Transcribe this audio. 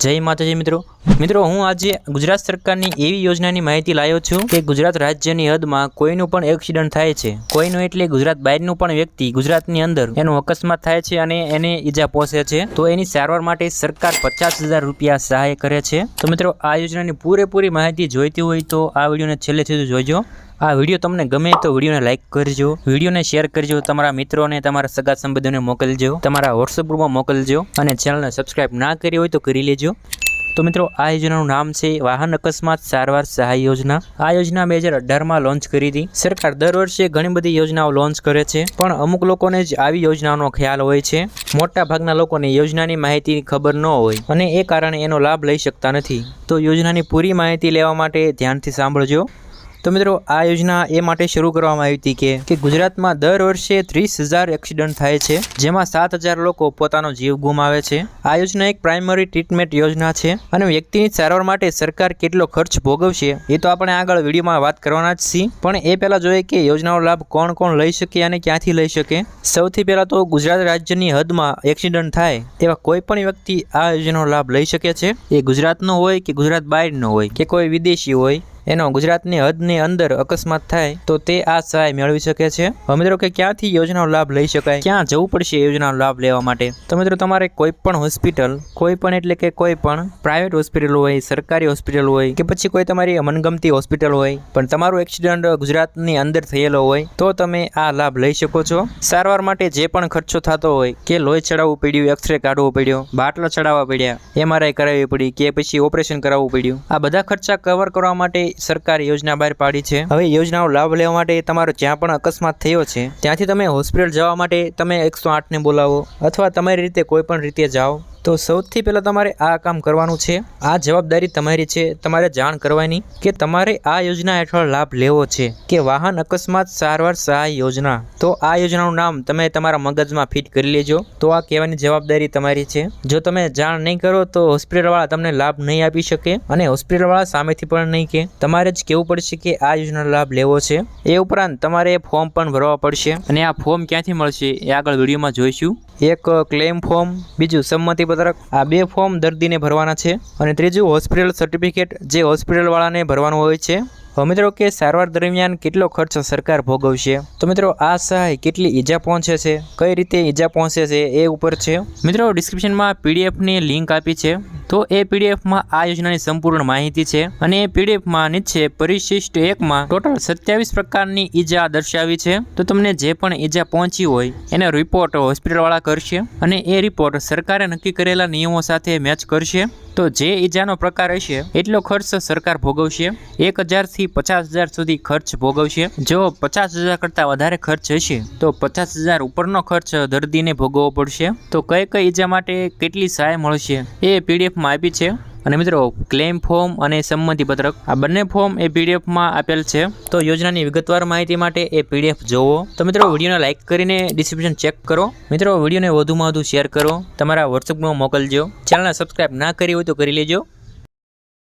જય માતાજી મિત્રો. મિત્રો, હું આજે ગુજરાત સરકારની એવી યોજનાની માહિતી લાવ્યો છું કે ગુજરાત રાજ્યની હદમાં કોઈનું પણ એક્સિડન્ટ થાય છે. કોઈનું એટલે ગુજરાત બહારનું પણ વ્યક્તિ ગુજરાતની અંદર એનો અકસ્માત થાય છે અને એને ઈજા પહોંચે છે. તો એની સારવાર માટે સરકાર પચાસ રૂપિયા સહાય કરે છે. તો મિત્રો, આ યોજનાની પૂરેપૂરી માહિતી જોઈતી હોય તો આ વિડીયોને છેલ્લે સુધી જોઈજો આ વીડિયો તમને ગમે તો વિડીયોને લાઇક કરજો. વિડીયોને શેર કરજો. તમારા મિત્રોને, તમારા સગા સંબંધીઓને મોકલજો. તમારા વોટ્સઅપ ગ્રુપમાં મોકલજો અને ચેનલને સબસ્ક્રાઈબ ના કરી હોય તો કરી લેજો. તો મિત્રો, આ યોજનાનું નામ છે વાહન અકસ્માત સારવાર સહાય યોજના. આ યોજના બે હજાર અઢારમાં લોન્ચ કરી હતી. સરકાર દર વર્ષે ઘણી બધી યોજનાઓ લોન્ચ કરે છે, પણ અમુક લોકોને જ આવી યોજનાઓનો ખ્યાલ હોય છે. મોટા ભાગના લોકોને યોજનાની માહિતી ખબર ન હોય અને એ કારણે એનો લાભ લઈ શકતા નથી. તો યોજનાની પૂરી માહિતી લેવા માટે ધ્યાનથી સાંભળજો. તો મિત્રો, આ યોજના એ માટે શરૂ કરવામાં આવી હતી કે કે ગુજરાતમાં દર વર્ષે ત્રીસ હજાર એક્સિડન્ટ થાય છે, જેમાં સાત હજાર લોકો પોતાનો જીવ ગુમાવે છે. આ યોજના એક પ્રાઇમરી ટ્રીટમેન્ટ યોજના છે અને વ્યક્તિની સારવાર માટે સરકાર કેટલો ખર્ચ ભોગવશે, એ તો આપણે આગળ વિડીયોમાં વાત કરવાના જ છીએ. પણ એ પહેલાં જોઈએ કે યોજનાનો લાભ કોણ કોણ લઈ શકે અને ક્યાંથી લઈ શકે? સૌથી પહેલાં તો ગુજરાત રાજ્યની હદમાં એક્સિડન્ટ થાય તેવા કોઈ પણ વ્યક્તિ આ યોજનાનો લાભ લઈ શકે છે. એ ગુજરાતનો હોય કે ગુજરાત બહારનો હોય કે કોઈ વિદેશી હોય એનો ગુજરાતની હદની અંદર અકસ્માત થાય તો તે આ સહાય મેળવી શકે છે. મિત્રો કે ક્યાંથી યોજનાનો લાભ લઈ શકાય? ક્યાં જવું પડશે યોજનાનો લાભ લેવા માટે? તો મિત્રો તમારે કોઈ પણ હોસ્પિટલ, કોઈ પણ એટલે કે કોઈ પણ પ્રાઇવેટ હોસ્પિટલ હોય, સરકારી હોસ્પિટલ હોય કે પછી કોઈ તમારી મનગમતી હોસ્પિટલ હોય, પણ તમારું એક્સિડન્ટ ગુજરાતની અંદર થયેલો હોય, તો તમે આ લાભ લઈ શકો છો. સારવાર માટે જે પણ ખર્ચો થતો હોય, કે લોહી ચડાવવું પડ્યું, એક્સરે કાઢવો પડ્યો, બાટલા ચડાવવા પડ્યા એમઆરઆઈ કરાવવી પડી, કે પછી ઓપરેશન કરાવવું પડ્યું, આ બધા ખર્ચા કવર કરવા માટે સરકાર યોજના બહાર પાડી છે. હવે યોજનાનો લાભ લેવા માટે તમારો જ્યાં પણ અકસ્માત થયો છે, ત્યાંથી તમે હોસ્પિટલ જવા માટે તમે એકસો આઠને બોલાવો, અથવા તમારી રીતે કોઈ પણ રીતે જાઓ. તો સૌથી પહેલાં તમારે આ કામ કરવાનું છે. આ જવાબદારી તમારી છે. તમારે જાણ કરવાની કે તમારે આ યોજના હેઠળ લાભ લેવો છે કે વાહન અકસ્માત સારવાર સહાય યોજના. તો આ યોજનાનું નામ તમે તમારા મગજમાં ફિટ કરી લેજો. તો આ કહેવાની જવાબદારી તમારી છે. જો તમે જાણ નહીં કરો તો હોસ્પિટલવાળા તમને લાભ નહીં આપી શકે અને હોસ્પિટલવાળા સામેથી પણ નહીં કે. તમારે જ કહેવું પડશે કે આ યોજનાનો લાભ લેવો છે. એ ઉપરાંત તમારે ફોર્મ પણ ભરવા પડશે. અને આ ફોર્મ ક્યાંથી મળશે એ આગળ વિડીયોમાં જોઈશું. એક ક્લેમ ફોર્મ, બીજું સંમતિ પત્રક આ બે ફોર્મ દર્દીને ભરવાના છે અને ત્રીજું હોસ્પિટલ સર્ટિફિકેટ જે હોસ્પિટલવાળાને ભરવાનું હોય છે. મિત્રો કે સારવાર દરમિયાન કેટલો ખર્ચ સરકાર ભોગવશે? તો મિત્રો આ સહાય કેટલી ઈજા પહોંચે છે? કઈ રીતે ઈજા પહોંચે છે એ ઉપર છે. મિત્રો ડિસ્ક્રિપ્શનમાં પીડીએફની લિંક આપી છે. તો એ પીડીએફમાં આ યોજનાની સંપૂર્ણ માહિતી છે અને એ પીડીએફમાં નીચે પરિશિષ્ટ એકમાં ટોટલ સત્યાવીસ પ્રકારની ઈજા દર્શાવી છે. તો તમને જે પણ ઈજા પહોંચી હોય, એનો રિપોર્ટ હોસ્પિટલવાળા કરશે અને એ રિપોર્ટ સરકારે નક્કી કરેલા નિયમો સાથે મેચ કરશે. તો જે ઈજાનો પ્રકાર હશે, એટલો ખર્ચ સરકાર ભોગવશે. એક હજારથી પચાસ હજાર સુધી ખર્ચ ભોગવશે. જો પચાસ હજાર કરતાં વધારે ખર્ચ હશે, તો પચાસ હજાર ઉપરનો ખર્ચ દર્દીને ભોગવવો પડશે. તો કઈ કઈ ઈજા માટે કેટલી સહાય મળશે, એ પીડીએફમાં આપી છે. અને મિત્રો ક્લેમ ફોર્મ અને સંમતિપત્રક, આ બંને ફોર્મ એ પીડીએફમાં આપેલ છે. તો યોજનાની વિગતવાર માહિતી માટે એ પીડીએફ જોવો. તો મિત્રો, વિડીયોને લાઇક કરીને ડિસ્ક્રિપ્શન ચેક કરો. મિત્રો, વિડીયોને વધુમાં વધુ શેર કરો. તમારા વોટ્સઅપમાં મોકલજો. ચેનલને સબસ્ક્રાઇબ ના કરી હોય તો કરી લેજો.